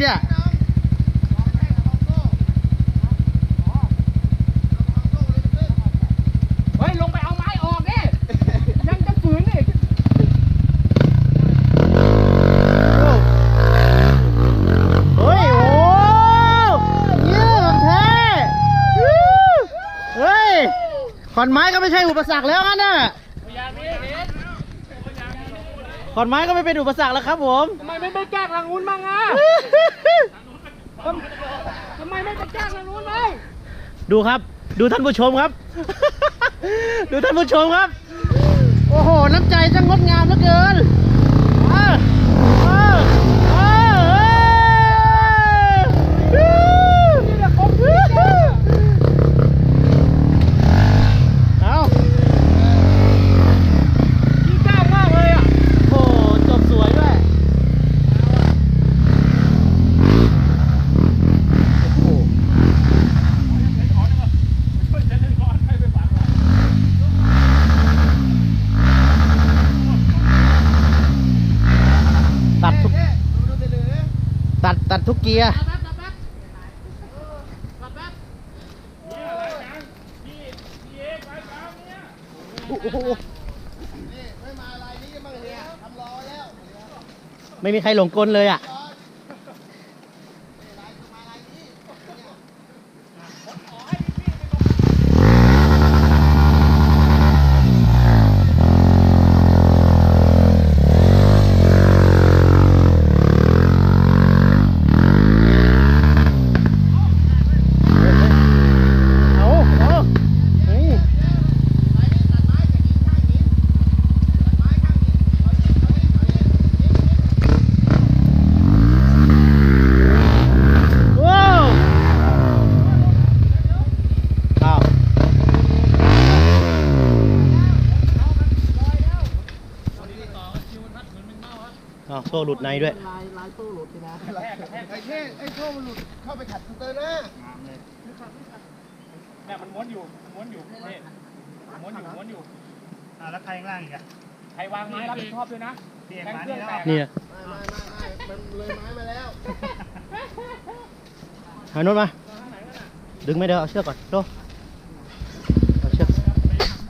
เนี่ยเฮ้ยลงไปเอาไม้ออกดิยังจะฝืนอีกเฮ้ยโอ้ยืดแท้เฮ้ยขอนไม้ก็ไม่ใช่อุปสรรคแล้วนะ ขอนไม้ก็ไม่เป็นอุปสรรคแล้วครับผมทำไมไม่ไปแก้ทางนู้นบ้างอะทำทำไมไม่ไปแก้ทางนู้นบ้างดูครับ ดูท่านผู้ชมครับ ดูท่านผู้ชมครับ โอ้โห น้ำใจช่างงดงามเหลือเกินเออเออเออเออ นี่แหละผมพี่เจ้า เอา พี่เจ้ามากเลยอะ โอ้โหจบสวยด้วยโอ้โหตัดทุก ตัดตัดทุกเกียร์โอ้โหไม่มีใครหลงกลเลยอะ เอาเอาเฮ้ย ว้าวอ้าว อ้าวโซ่หลุดในด้วย ลายลายตู้หลุดเลยนะไอ้เท่ไอ้โซ่มันหลุดเข้าไปขัดสเตอร์หน้าเนี่ยมันม้วนอยู่ม้วนอยู่นี่ม้วนอยู่ม้วนอยู่อ่าแล้วใครข้างล่างอีกอะใครวางไม้รับผิดชอบด้วยนะพี่เอกแทงมาเครื่นี่องแล้วแตกนี่ไม่ไม่ไม่ไม่มันเลยไม้มาแล้วหาโน้ตมา ดึงไม่เด้อเอาเชือกก่อนโด